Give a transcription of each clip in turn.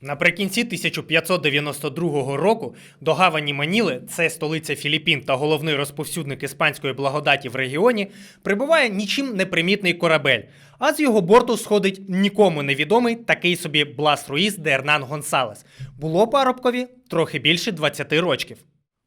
Наприкінці 1592 року до гавані Маніли, це столиця Філіппін та головний розповсюдник іспанської благодаті в регіоні, прибуває нічим не примітний корабель, а з його борту сходить нікому невідомий такий собі Блас Руїс де Ернан Гонсалес. Було парубкові трохи більше 20 рочків.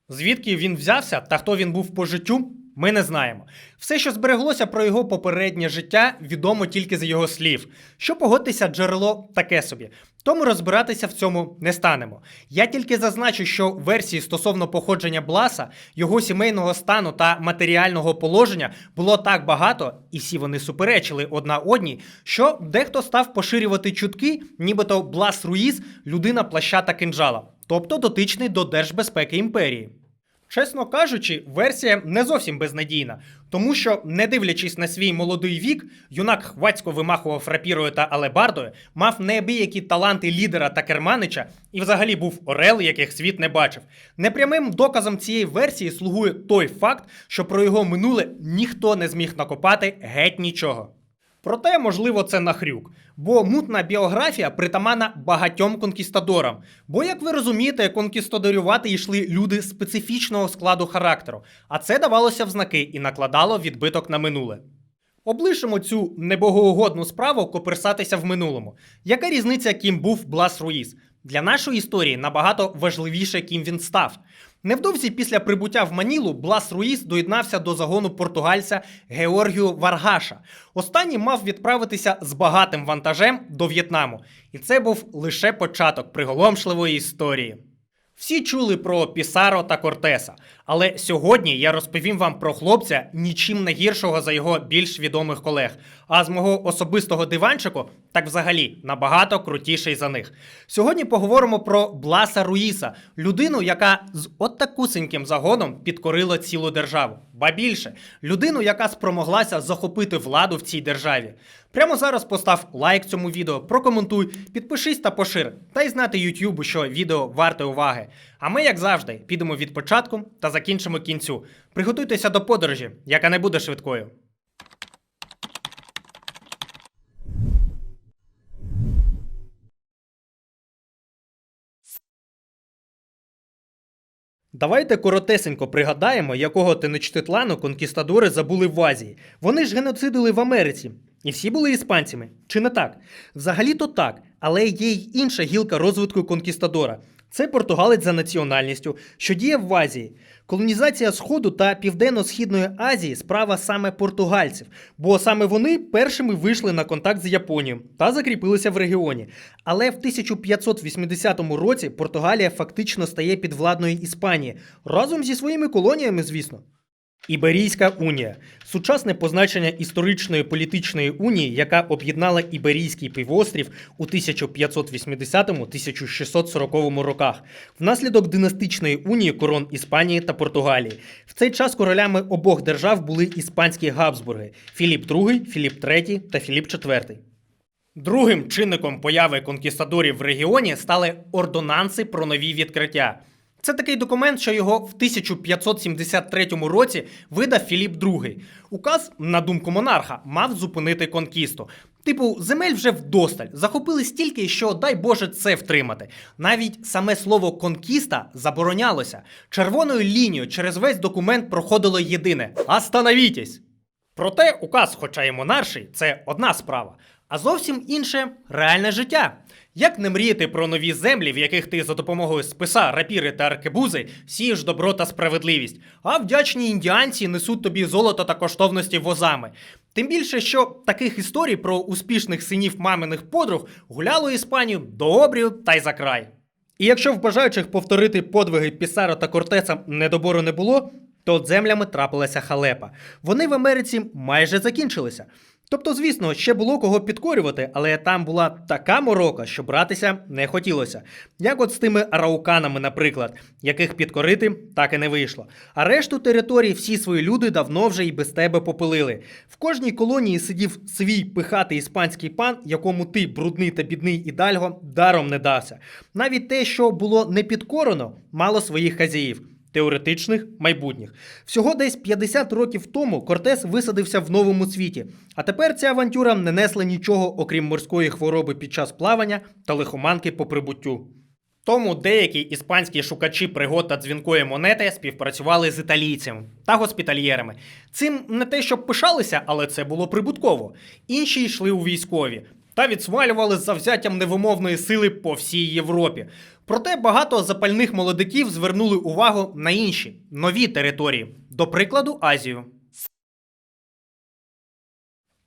Звідки він взявся та хто він був по життю, ми не знаємо. Все, що збереглося про його попереднє життя, відомо тільки з його слів. Що погодьтеся, джерело таке собі. Тому розбиратися в цьому не станемо. Я тільки зазначу, що версії стосовно походження Бласа, його сімейного стану та матеріального положення було так багато, і всі вони суперечили одна одній, що дехто став поширювати чутки, нібито Блас Руїз людина плаща та кинджала, тобто дотичний до держбезпеки імперії. Чесно кажучи, версія не зовсім безнадійна, тому що, не дивлячись на свій молодий вік, юнак хвацько вимахував рапірою та алебардою, мав неабиякі таланти лідера та керманича і взагалі був орел, яких світ не бачив. Непрямим доказом цієї версії слугує той факт, що про його минуле ніхто не зміг накопати геть нічого. Проте, можливо, це нахрюк, бо мутна біографія притаманна багатьом конкістадорам. Бо, як ви розумієте, конкістадорювати йшли люди специфічного складу характеру, а це давалося в знаки і накладало відбиток на минуле. Облишимо цю небогоугодну справу коперсатися в минулому. Яка різниця, ким був Блас Руїс? Для нашої історії набагато важливіше, ким він став. Невдовзі після прибуття в Манілу Блас Руїс доєднався до загону португальця Георгію Варгаша. Останній мав відправитися з багатим вантажем до В'єтнаму, і це був лише початок приголомшливої історії. Всі чули про Пісаро та Кортеса, але сьогодні я розповім вам про хлопця нічим не гіршого за його більш відомих колег. А з мого особистого диванчику, так взагалі набагато крутіший за них. Сьогодні поговоримо про Бласа Руїса, людину, яка з отакусеньким загоном підкорила цілу державу. Ба більше, людину, яка спромоглася захопити владу в цій державі. Прямо зараз постав лайк цьому відео, прокоментуй, підпишись та пошир, та й знати Ютубу, що відео варте уваги. А ми, як завжди, підемо від початку та закінчимо кінцю. Приготуйтеся до подорожі, яка не буде швидкою. Давайте коротесенько пригадаємо, якого Теночтитлану конкістадори забули в Азії. Вони ж геноцидили в Америці. І всі були іспанцями. Чи не так? Взагалі-то так, але є й інша гілка розвитку конкістадора. Це португалець за національністю, що діє в Азії. Колонізація Сходу та Південно-Східної Азії справа саме португальців, бо саме вони першими вийшли на контакт з Японією та закріпилися в регіоні. Але в 1580 році Португалія фактично стає підвладною Іспанії разом зі своїми колоніями, звісно. Іберійська унія сучасне позначення історичної політичної унії, яка об'єднала Іберійський півострів у 1580-1640 роках, внаслідок династичної унії корон Іспанії та Португалії. В цей час королями обох держав були іспанські Габсбурги Філіп II, Філіп III та Філіп IV. Другим чинником появи конкістадорів в регіоні стали ордонанси про нові відкриття. Це такий документ, що його в 1573 році видав Філіп II. Указ, на думку монарха, мав зупинити конкісту. Типу, земель вже вдосталь, захопили стільки, що дай Боже це втримати. Навіть саме слово конкіста заборонялося. Червоною лінією через весь документ проходило єдине «Остановітесь!». Проте указ, хоча й монарший, це одна справа, а зовсім інше реальне життя. Як не мріяти про нові землі, в яких ти за допомогою списа, рапіри та аркебузи сієш добро та справедливість, а вдячні індіанці несуть тобі золото та коштовності возами. Тим більше, що таких історій про успішних синів маминих подруг гуляло Іспанію до обрію та й за край. І якщо в бажаючих повторити подвиги Пісаро та Кортеса недобору не було, то землями трапилася халепа. Вони в Америці майже закінчилися. Тобто, звісно, ще було кого підкорювати, але там була така морока, що братися не хотілося. Як от з тими арауканами, наприклад, яких підкорити так і не вийшло. А решту територій всі свої люди давно вже і без тебе попилили. В кожній колонії сидів свій пихатий іспанський пан, якому ти, брудний та бідний ідальго, даром не дався. Навіть те, що було не підкорено, мало своїх хазяїв. Теоретичних майбутніх. Всього десь 50 років тому Кортес висадився в новому світі, а тепер ця авантюра не несла нічого, окрім морської хвороби під час плавання та лихоманки по прибуттю. Тому деякі іспанські шукачі пригод та дзвінкої монети співпрацювали з італійцями та госпітальєрами. Цим не те, щоб пишалися, але це було прибутково. Інші йшли у військові та відсвалювали з завзяттям невимовної сили по всій Європі. Проте багато запальних молодиків звернули увагу на інші нові території, до прикладу, Азію.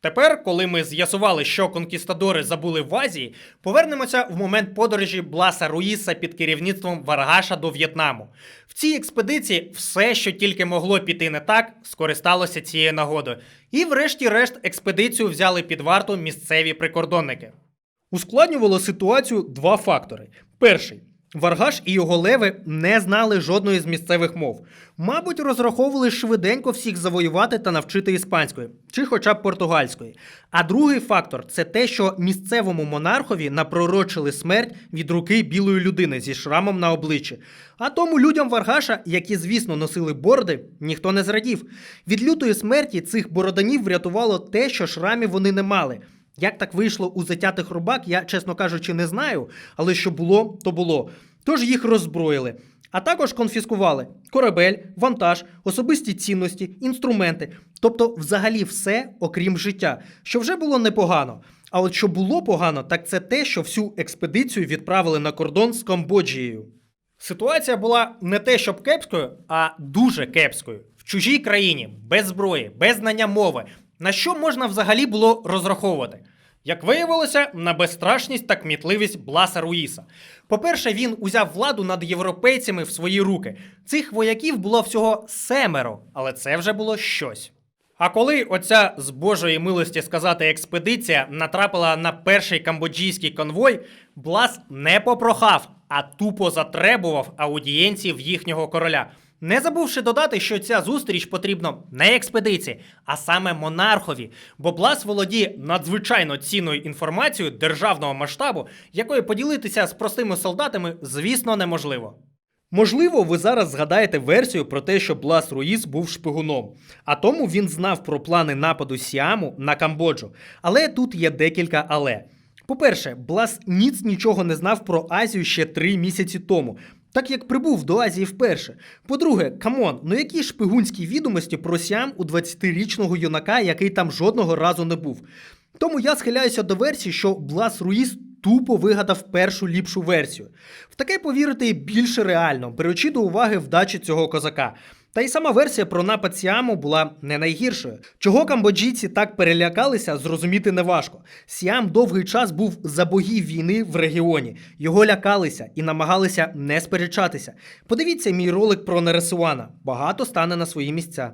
Тепер, коли ми з'ясували, що конкістадори забули в Азії, повернемося в момент подорожі Бласа Руїса під керівництвом Варгаша до В'єтнаму. В цій експедиції все, що тільки могло піти не так, скористалося цією нагодою. І, врешті-решт, експедицію взяли під варту місцеві прикордонники. Ускладнювало ситуацію два фактори. Перший. Варгаш і його леви не знали жодної з місцевих мов. Мабуть, розраховували швиденько всіх завоювати та навчити іспанської, чи хоча б португальської. А другий фактор це те, що місцевому монархові напророчили смерть від руки білої людини зі шрамом на обличчі. А тому людям Варгаша, які, звісно, носили бороди, ніхто не зрадів. Від лютої смерті цих бороданів врятувало те, що шрамів вони не мали. Як так вийшло у затятих рубак, я, чесно кажучи, не знаю, але що було, то було. Тож їх роззброїли. А також конфіскували корабель, вантаж, особисті цінності, інструменти, тобто взагалі все, окрім життя, що вже було непогано. А от що було погано, так це те, що всю експедицію відправили на кордон з Камбоджією. Ситуація була не те, щоб кепською, а дуже кепською. В чужій країні, без зброї, без знання мови. На що можна взагалі було розраховувати? Як виявилося, на безстрашність та кмітливість Бласа Руїса. По-перше, він узяв владу над європейцями в свої руки. Цих вояків було всього семеро, але це вже було щось. А коли оця з Божої милості сказати експедиція натрапила на перший камбоджійський конвой, Блас не попрохав, а тупо затребував аудієнції в їхнього короля. Не забувши додати, що ця зустріч потрібно не експедиції, а саме монархові, бо Блас володіє надзвичайно цінною інформацією державного масштабу, якою поділитися з простими солдатами, звісно, неможливо. Можливо, ви зараз згадаєте версію про те, що Блас Руїс був шпигуном, а тому він знав про плани нападу Сіаму на Камбоджу. Але тут є декілька але. По-перше, Блас ніц нічого не знав про Азію ще три місяці тому, так як прибув до Азії вперше. По-друге, камон, ну які шпигунські відомості про Сіам у 20-річного юнака, який там жодного разу не був. Тому я схиляюся до версії, що Блас Руїс тупо вигадав першу ліпшу версію. В таке повірити більше реально, беручи до уваги вдачі цього козака. Та й сама версія про напад Сіаму була не найгіршою. Чого камбоджійці так перелякалися, зрозуміти неважко. Сіам довгий час був за богів війни в регіоні. Його лякалися і намагалися не сперечатися. Подивіться мій ролик про Нересуана. Багато стане на свої місця.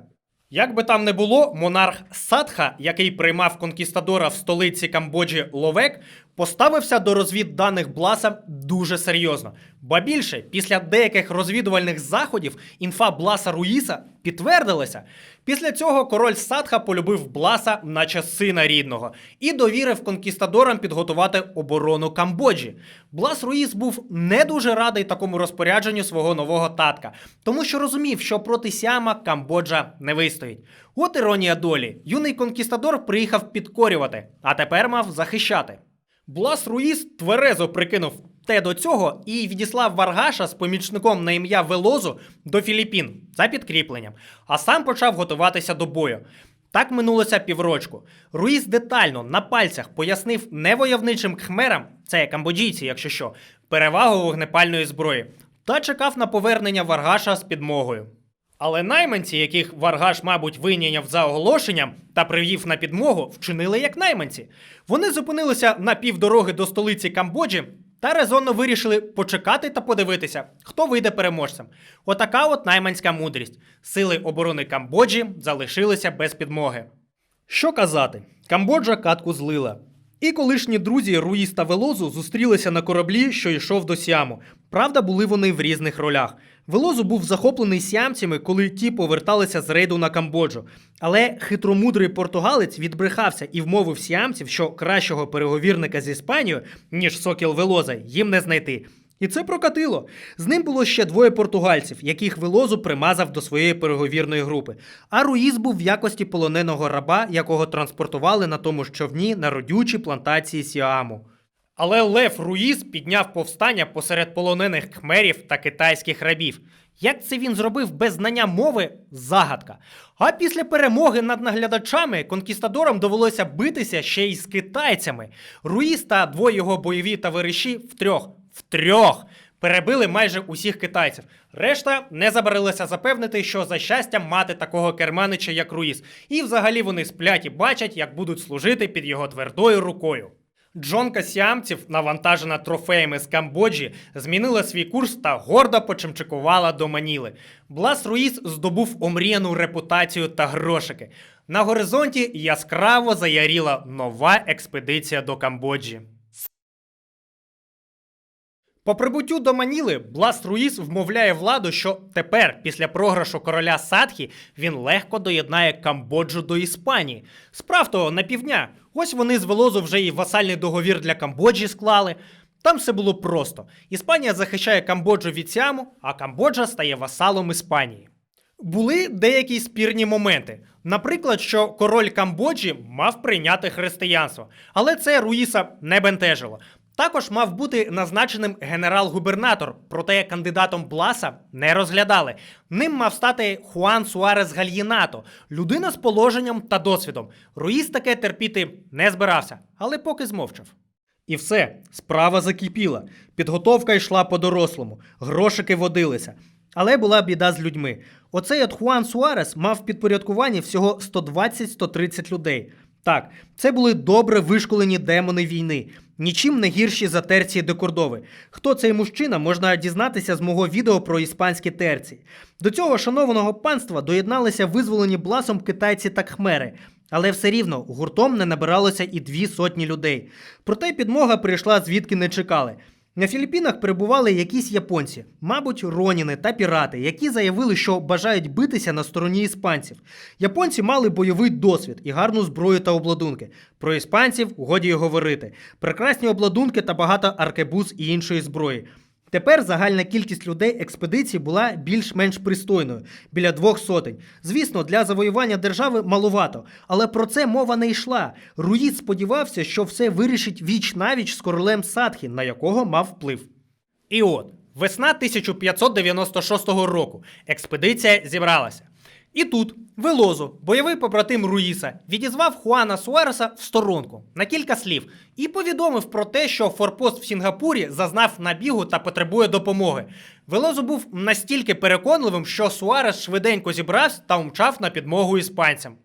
Як би там не було, монарх Садха, який приймав конкістадора в столиці Камбоджі Ловек, поставився до розвідданих Бласа дуже серйозно. Ба більше, після деяких розвідувальних заходів інфа Бласа Руїса підтвердилася. Після цього король Садха полюбив Бласа, наче сина рідного, і довірив конкістадорам підготувати оборону Камбоджі. Блас Руїс був не дуже радий такому розпорядженню свого нового татка, тому що розумів, що проти Сіама Камбоджа не вистоїть. От іронія долі. Юний конкістадор приїхав підкорювати, а тепер мав захищати. Блас Руїс тверезо прикинув те до цього і відіслав Варгаша з помічником на ім'я Велозу до Філіппін за підкріпленням, а сам почав готуватися до бою. Так минулося піврочку. Руїс детально на пальцях пояснив невойовничим кхмерам, це камбоджійці, якщо що, перевагу вогнепальної зброї, та чекав на повернення Варгаша з підмогою. Але найманці, яких Варгаш, мабуть, вийняв за оголошенням та привів на підмогу, вчинили як найманці. Вони зупинилися на півдороги до столиці Камбоджі та резонно вирішили почекати та подивитися, хто вийде переможцем. Отака от найманська мудрість. Сили оборони Камбоджі залишилися без підмоги. Що казати? Камбоджа катку злила. І колишні друзі Руїс та Велозу зустрілися на кораблі, що йшов до Сіаму. Правда, були вони в різних ролях. Велозу був захоплений сіамцями, коли ті поверталися з рейду на Камбоджу. Але хитромудрий португалець відбрехався і вмовив сіамців, що кращого переговірника з Іспанією, ніж Сокіл Велоза, їм не знайти. І це прокатило. З ним було ще двоє португальців, яких Велозу примазав до своєї переговірної групи. А Руїз був в якості полоненого раба, якого транспортували на тому ж човні на родючі плантації Сіаму. Але Лев Руїз підняв повстання посеред полонених кхмерів та китайських рабів. Як це він зробив без знання мови загадка. А після перемоги над наглядачами конкістадорам довелося битися ще й з китайцями. Руїз та двоє його бойові товариші втрьох втрьох перебили майже усіх китайців. Решта не забарилися запевнити, що за щастя мати такого керманича, як Руїз. І взагалі вони сплять і бачать, як будуть служити під його твердою рукою. Джонка сіамців, навантажена трофеями з Камбоджі, змінила свій курс та гордо почимчикувала до Маніли. Блас Руїс здобув омріяну репутацію та грошики. На горизонті яскраво заяріла нова експедиція до Камбоджі. По прибуттю до Маніли Блас Руїс вмовляє владу, що тепер, після програшу короля Садхі, він легко доєднає Камбоджу до Іспанії. Справ того на півдня. Ось вони з Велозу вже і васальний договір для Камбоджі склали. Там все було просто. Іспанія захищає Камбоджу від Сіаму, а Камбоджа стає васалом Іспанії. Були деякі спірні моменти. Наприклад, що король Камбоджі мав прийняти християнство, але це Руїса не бентежило. Також мав бути назначеним генерал-губернатор, проте кандидатом Бласа не розглядали. Ним мав стати Хуан Суарес Гальєнато, людина з положенням та досвідом. Руїс таке терпіти не збирався, але поки змовчав. І все, справа закипіла. Підготовка йшла по-дорослому, грошики водилися. Але була біда з людьми. Оцей от Хуан Суарес мав в підпорядкуванні всього 120-130 людей. Так, це були добре вишколені демони війни, нічим не гірші за терції декордови. Хто цей мужчина, можна дізнатися з мого відео про іспанські терції. До цього шанованого панства доєдналися визволені бласом китайці та кхмери. Але все рівно гуртом не набиралося і дві сотні людей. Проте підмога прийшла звідки не чекали. На Філіппінах перебували якісь японці, мабуть, роніни та пірати, які заявили, що бажають битися на стороні іспанців. Японці мали бойовий досвід і гарну зброю та обладунки. Про іспанців годі й говорити. Прекрасні обладунки та багато аркебуз і іншої зброї. Тепер загальна кількість людей експедиції була більш-менш пристойною біля двох сотень. Звісно, для завоювання держави маловато, але про це мова не йшла. Руїд сподівався, що все вирішить віч навіч з королем Садхі, на якого мав вплив. І от, весна 1596 року. Експедиція зібралася. І тут Велозо, бойовий побратим Руїса, відізвав Хуана Суареса в сторонку на кілька слів і повідомив про те, що форпост в Сінгапурі зазнав набігу та потребує допомоги. Велозо був настільки переконливим, що Суарес швиденько зібрався та умчав на підмогу іспанцям.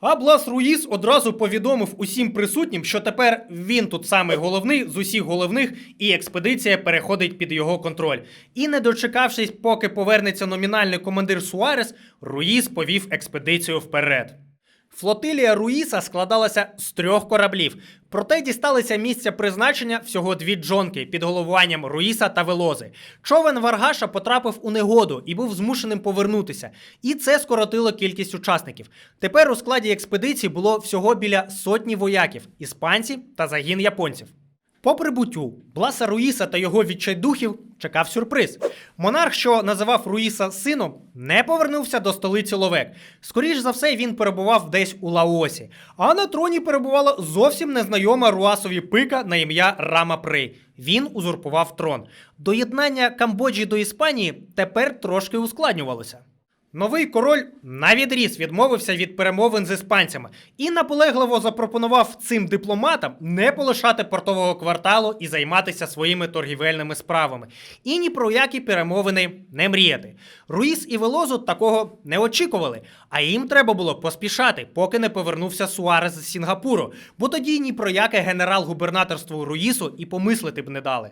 А Блас Руїс одразу повідомив усім присутнім, що тепер він тут самий головний з усіх головних, і експедиція переходить під його контроль. І не дочекавшись, поки повернеться номінальний командир Суарес, Руїс повів експедицію вперед. Флотилія Руїса складалася з трьох кораблів, проте дісталися місця призначення всього дві джонки під головуванням Руїса та Велози. Човен Варгаша потрапив у негоду і був змушеним повернутися. І це скоротило кількість учасників. Тепер у складі експедиції було всього біля сотні вояків, іспанців та загін японців. По прибуттю Бласа Руїса та його відчайдухів чекав сюрприз. Монарх, що називав Руїса сином, не повернувся до столиці Ловек. Скоріш за все, він перебував десь у Лаосі. А на троні перебувала зовсім незнайома Руасові пика на ім'я Рама Прей. Він узурпував трон. Доєднання Камбоджі до Іспанії тепер трошки ускладнювалося. Новий король навідріз відмовився від перемовин з іспанцями і наполегливо запропонував цим дипломатам не полишати портового кварталу і займатися своїми торгівельними справами. І ні про які перемовини не мріяти. Руїс і Велозу такого не очікували, а їм треба було поспішати, поки не повернувся Суарес з Сінгапуру, бо тоді ні про яке генерал-губернаторство Руїсу і помислити б не дали.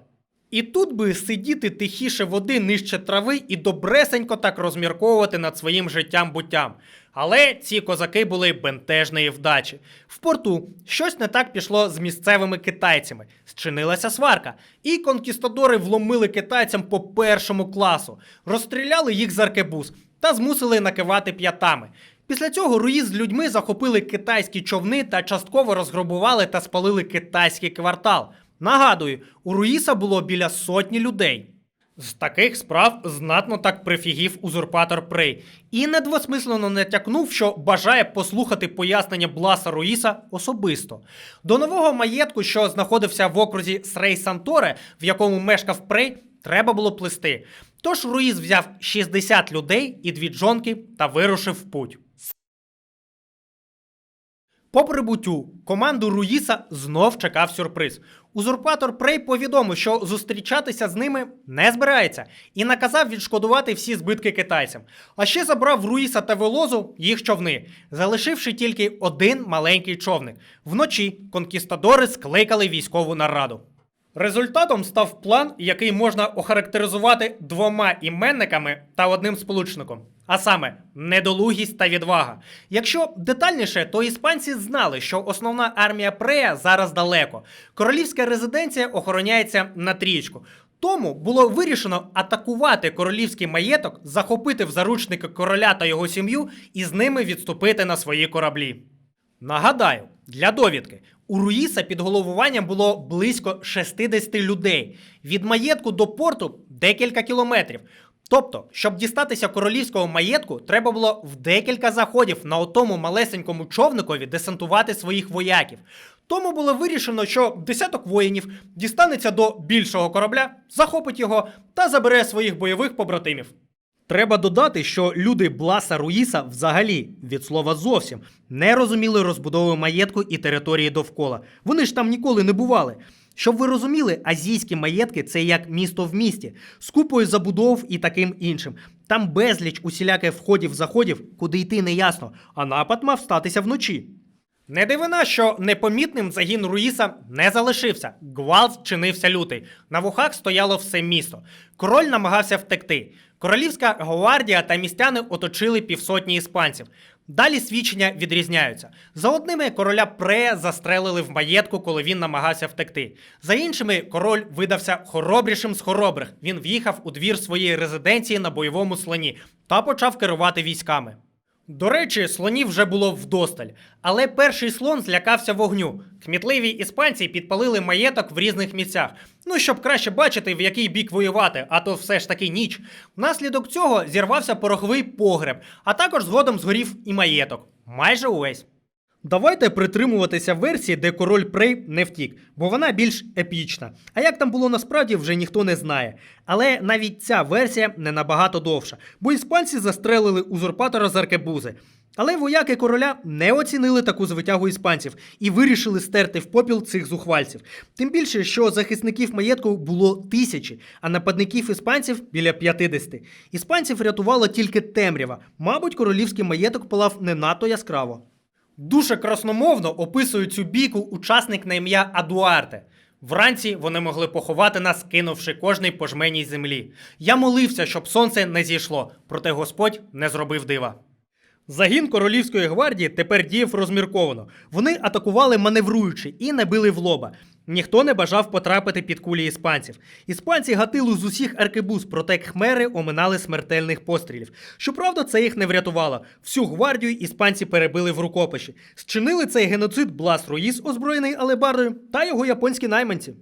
І тут би сидіти тихіше води нижче трави і добресенько так розмірковувати над своїм життям буттям. Але ці козаки були бентежної вдачі. В порту щось не так пішло з місцевими китайцями. Зчинилася сварка, і конкістадори вломили китайцям по першому класу, розстріляли їх з аркебуз та змусили накивати п'ятами. Після цього Руїз з людьми захопили китайські човни та частково розграбували та спалили китайський квартал. Нагадую, у Руїса було біля сотні людей. З таких справ знатно так прифігів узурпатор Прей і недвосмислено натякнув, що бажає послухати пояснення Бласа Руїса особисто. До нового маєтку, що знаходився в окрузі Срей Санторе, в якому мешкав Прей, треба було плисти. Тож Руїс взяв 60 людей і дві джонки та вирушив в путь. По прибуттю команду Руїса знов чекав сюрприз. Узурпатор Прей повідомив, що зустрічатися з ними не збирається, і наказав відшкодувати всі збитки китайцям. А ще забрав Руїса та Велозу їх човни, залишивши тільки один маленький човник. Вночі конкістадори скликали військову нараду. Результатом став план, який можна охарактеризувати двома іменниками та одним сполучником. А саме недолугість та відвага. Якщо детальніше, то іспанці знали, що основна армія Прея зараз далеко. Королівська резиденція охороняється на трічку. Тому було вирішено атакувати королівський маєток, захопити в заручники короля та його сім'ю і з ними відступити на свої кораблі. Нагадаю, для довідки, у Руїса під головуванням було близько 60 людей. Від маєтку до порту декілька кілометрів. Тобто, щоб дістатися королівського маєтку, треба було в декілька заходів на отому малесенькому човникові десантувати своїх вояків. Тому було вирішено, що десяток воїнів дістанеться до більшого корабля, захопить його та забере своїх бойових побратимів. Треба додати, що люди Бласа Руїса взагалі від слова зовсім не розуміли розбудови маєтку і території довкола. Вони ж там ніколи не бували. Щоб ви розуміли, азійські маєтки це як місто в місті, з купою забудов і таким іншим. Там безліч усіляких входів-заходів, куди йти не ясно, а напад мав статися вночі. Не дивина, що непомітним загін Руїса не залишився. Гвалт чинився лютий. На вухах стояло все місто. Король намагався втекти. Королівська гвардія та містяни оточили півсотні іспанців. Далі свідчення відрізняються. За одними короля Пре застрелили в маєтку, коли він намагався втекти. За іншими, король видався хоробрішим з хоробрих. Він в'їхав у двір своєї резиденції на бойовому слоні та почав керувати військами. До речі, слонів вже було вдосталь, але перший слон злякався вогню. Кмітливі іспанці підпалили маєток в різних місцях. Ну, щоб краще бачити, в який бік воювати, а то все ж таки ніч. Внаслідок цього зірвався пороховий погреб, а також згодом згорів і маєток. Майже увесь. Давайте притримуватися версії, де король Прей не втік, бо вона більш епічна. А як там було насправді, вже ніхто не знає. Але навіть ця версія не набагато довша, бо іспанці застрелили узурпатора з аркебузи. Але вояки короля не оцінили таку звитягу іспанців і вирішили стерти в попіл цих зухвальців. Тим більше, що захисників маєтку було тисячі, а нападників іспанців біля 50. Іспанців рятувала тільки темрява. Мабуть, королівський маєток палав не надто яскраво. Дуже красномовно описує цю бійку учасник на ім'я Адуарте. Вранці вони могли поховати нас, кинувши кожний по жменій землі. Я молився, щоб сонце не зійшло, проте Господь не зробив дива. Загін королівської гвардії тепер діяв розмірковано. Вони атакували маневруючи і не били в лоба. Ніхто не бажав потрапити під кулі іспанців. Іспанці гатили з усіх аркебуз, проте кхмери оминали смертельних пострілів. Щоправда, це їх не врятувало. Всю гвардію іспанці перебили в рукопиші. Зчинили цей геноцид Блас Руїс, озброєний алебардою, та його японські найманці.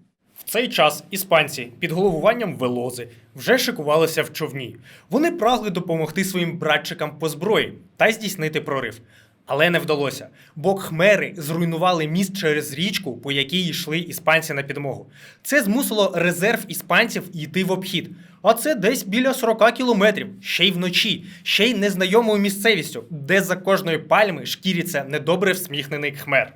Цей час іспанці під головуванням Велози вже шикувалися в човні. Вони прагли допомогти своїм братчикам по зброї та здійснити прорив. Але не вдалося, бо хмери зруйнували міст через річку, по якій йшли іспанці на підмогу. Це змусило резерв іспанців йти в обхід. А це десь біля 40 кілометрів, ще й вночі, ще й незнайомою місцевістю, де за кожної пальми шкіриться недобре всміхнений хмер.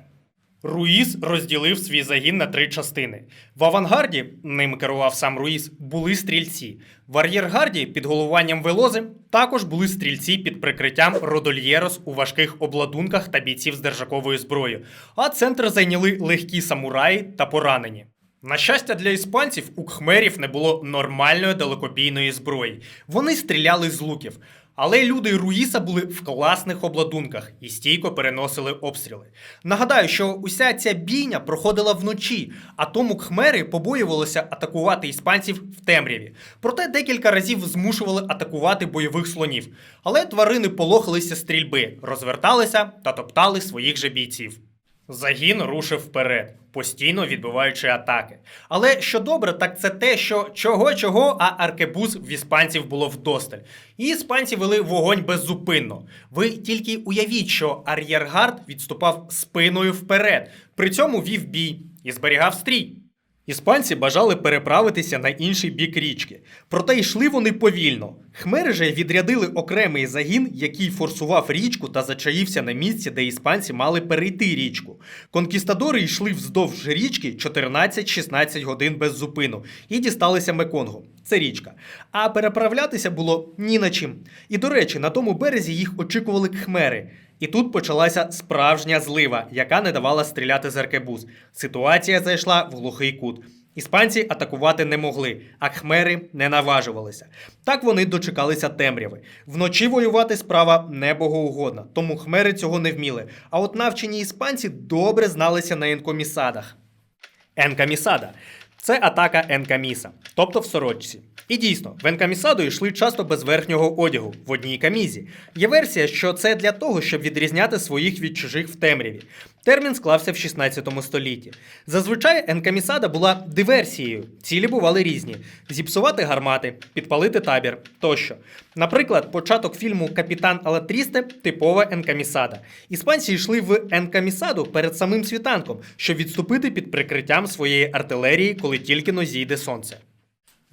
Руїс розділив свій загін на три частини. В авангарді, ним керував сам Руїс, були стрільці. В ар'єргарді під головуванням Велози також були стрільці під прикриттям Родольєрос у важких обладунках та бійців з держаковою зброєю, а центр зайняли легкі самураї та поранені. На щастя для іспанців, у кхмерів не було нормальної далекобійної зброї. Вони стріляли з луків. Але люди Руїса були в класних обладунках і стійко переносили обстріли. Нагадаю, що уся ця бійня проходила вночі, а тому кхмери побоювалися атакувати іспанців в темряві. Проте декілька разів змушували атакувати бойових слонів. Але тварини полохалися стрільби, розверталися та топтали своїх же бійців. Загін рушив вперед, постійно відбиваючи атаки. Але що добре, так це те, що чого-чого, а аркебуз в іспанців було вдосталь. І іспанці вели вогонь беззупинно. Ви тільки уявіть, що ар'єргард відступав спиною вперед, при цьому вів бій і зберігав стрій. Іспанці бажали переправитися на інший бік річки, проте йшли вони повільно. Хмери же відрядили окремий загін, який форсував річку та зачаївся на місці, де іспанці мали перейти річку. Конкістадори йшли вздовж річки 14-16 годин без зупину і дісталися Меконгу. Це річка. А переправлятися було ні на чим. І до речі, на тому березі їх очікували кхмери. І тут почалася справжня злива, яка не давала стріляти з аркебуз. Ситуація зайшла в глухий кут. Іспанці атакувати не могли, а хмери не наважувалися. Так вони дочекалися темряви. Вночі воювати справа не богоугодна, тому хмери цього не вміли. А от навчені іспанці добре зналися на енкомісадах. Енкамісада це атака енкаміса, тобто в сорочці. І дійсно, в енкамісаду йшли часто без верхнього одягу в одній камізі. Є версія, що це для того, щоб відрізняти своїх від чужих в темряві. Термін склався в 16 столітті. Зазвичай енкамісада була диверсією. Цілі бували різні: зіпсувати гармати, підпалити табір тощо. Наприклад, початок фільму Капітан Алатрісте типова енкамісада. Іспанці йшли в енкамісаду перед самим світанком, щоб відступити під прикриттям своєї артилерії, коли тільки но зійде сонце.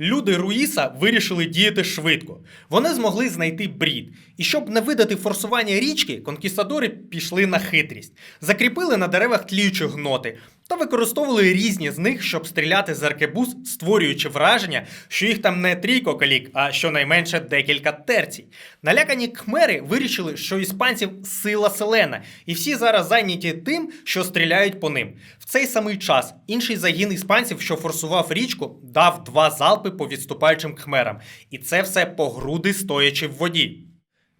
Люди Руїса вирішили діяти швидко. Вони змогли знайти брід. І щоб не видати форсування річки, конкістадори пішли на хитрість, закріпили на деревах тліючі гноти та використовували різні з них, щоб стріляти з аркебуз, створюючи враження, що їх там не трійко калік, а щонайменше декілька терцій. Налякані кхмери вирішили, що іспанців сила селена, і всі зараз зайняті тим, що стріляють по ним. В цей самий час інший загін іспанців, що форсував річку, дав два залпи по відступаючим кхмерам, і це все по груди стоячи в воді.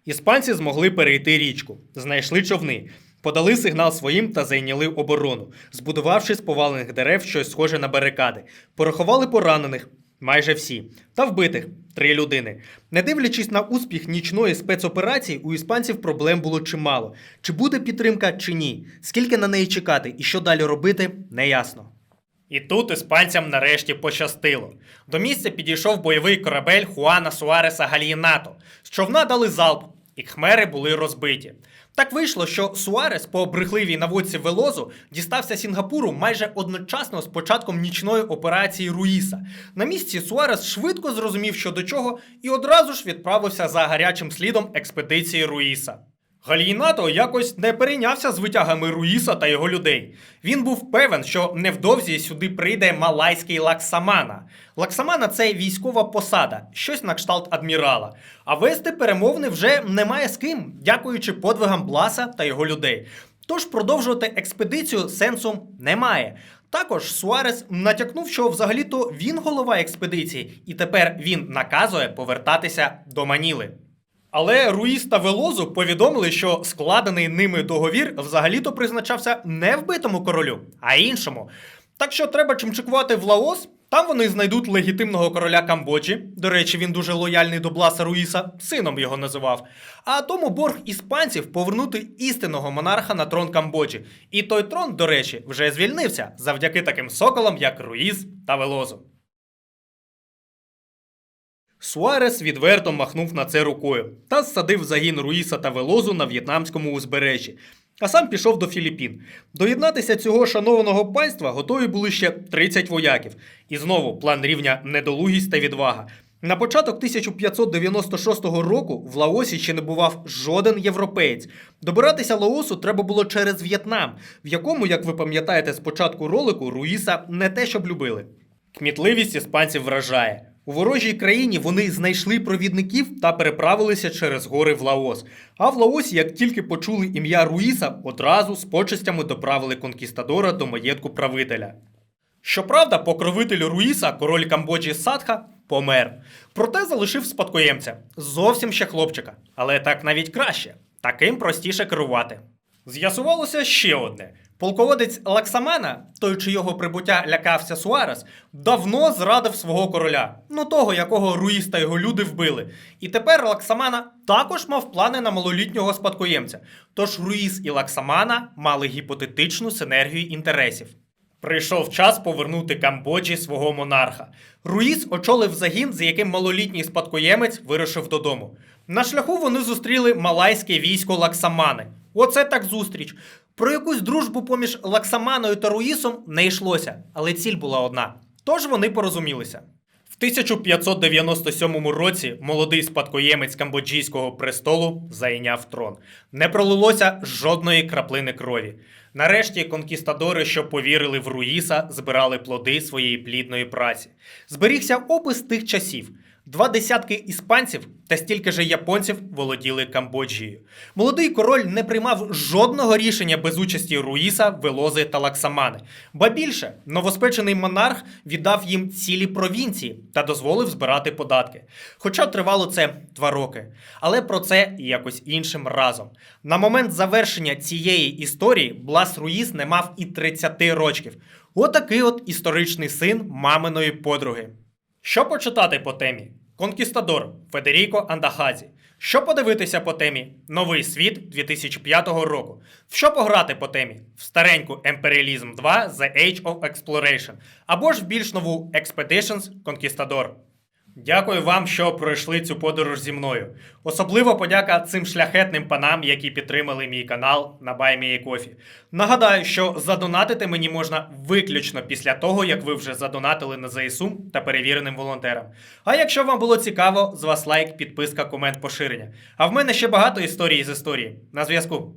Іспанці змогли перейти річку, знайшли човни, подали сигнал своїм та зайняли оборону, збудувавши з повалених дерев щось схоже на барикади, порахували поранених. Майже всі, та вбитих три людини. Не дивлячись на успіх нічної спецоперації, у іспанців проблем було чимало. Чи буде підтримка, чи ні? Скільки на неї чекати і що далі робити, неясно. І тут іспанцям нарешті пощастило. До місця підійшов бойовий корабель Хуана Суареса Галієнато. З човна дали залп, і хмери були розбиті. Так вийшло, що Суарес по брехливій наводці Велозу дістався Сінгапуру майже одночасно з початком нічної операції Руїса. На місці Суарес швидко зрозумів, що до чого, і одразу ж відправився за гарячим слідом експедиції Руїса. Галіїнато якось не перейнявся з витягами Руїса та його людей. Він був певен, що невдовзі сюди прийде малайський Лаксамана. Лаксамана це військова посада, щось на кшталт адмірала. А вести перемовини вже немає з ким, дякуючи подвигам Бласа та його людей. Тож продовжувати експедицію сенсу немає. Також Суарес натякнув, що взагалі-то він голова експедиції, і тепер він наказує повертатися до Маніли. Але Руїс та Велозу повідомили, що складений ними договір взагалі-то призначався не вбитому королю, а іншому. Так що треба чимчикувати в Лаос. Там вони знайдуть легітимного короля Камбоджі. До речі, він дуже лояльний до Бласа Руїса, сином його називав. А тому борг іспанців повернути істинного монарха на трон Камбоджі. І той трон, до речі, вже звільнився завдяки таким соколам, як Руїс та Велозу. Суарес відверто махнув на це рукою та зсадив загін Руїса та Велозу на в'єтнамському узбережжі, а сам пішов до Філіппін. Доєднатися цього шанованого панства готові були ще 30 вояків. І знову план рівня недолугість та відвага. На початок 1596 року в Лаосі ще не бував жоден європеєць. Добиратися Лаосу треба було через В'єтнам, в якому, як ви пам'ятаєте з початку ролику, Руїса не те, щоб любили. Кмітливість іспанців вражає. У ворожій країні вони знайшли провідників та переправилися через гори в Лаос. А в Лаосі, як тільки почули ім'я Руїса, одразу з почестями доправили конкістадора до маєтку правителя. Щоправда, покровитель Руїса, король Камбоджі Садха, помер. Проте залишив спадкоємця зовсім ще хлопчика. Але так навіть краще. Таким простіше керувати. З'ясувалося ще одне: Полководець Лаксамана, той, чи його прибуття лякався Суарес, давно зрадив свого короля, ну того, якого Руїс та його люди вбили. І тепер Лаксамана також мав плани на малолітнього спадкоємця. Тож Руїс і Лаксамана мали гіпотетичну синергію інтересів. Прийшов час повернути Камбоджі свого монарха. Руїс очолив загін, з яким малолітній спадкоємець вирушив додому. На шляху вони зустріли малайське військо Лаксамани. Оце так зустріч. Про якусь дружбу поміж Лаксаманою та Руїсом не йшлося, але ціль була одна. Тож вони порозумілися. В 1597 році молодий спадкоємець камбоджійського престолу зайняв трон. Не пролилося жодної краплини крові. Нарешті конкістадори, що повірили в Руїса, збирали плоди своєї плідної праці. Зберігся опис тих часів. Два десятки іспанців та стільки же японців володіли Камбоджією. Молодий король не приймав жодного рішення без участі Руїса, Велози та Лаксамани. Ба більше, новоспечений монарх віддав їм цілі провінції та дозволив збирати податки. Хоча тривало це два роки. Але про це якось іншим разом. На момент завершення цієї історії Блас Руїс не мав і 30 рочків. Отакий от історичний син маминої подруги. Що почитати по темі? Конкістадор Федеріко Андахазі. Що подивитися по темі? Новий світ 2005 року. В що пограти по темі? В стареньку Емперіалізм 2 The Age of Exploration. Або ж в більш нову Expeditions Conquistador. Дякую вам, що пройшли цю подорож зі мною. Особливо подяка цим шляхетним панам, які підтримали мій канал на BuyMeACoffee. Нагадаю, що задонатити мені можна виключно після того, як ви вже задонатили на ЗСУ та перевіреним волонтерам. А якщо вам було цікаво, з вас лайк, підписка, комент, поширення. А в мене ще багато історій з історії. На зв'язку.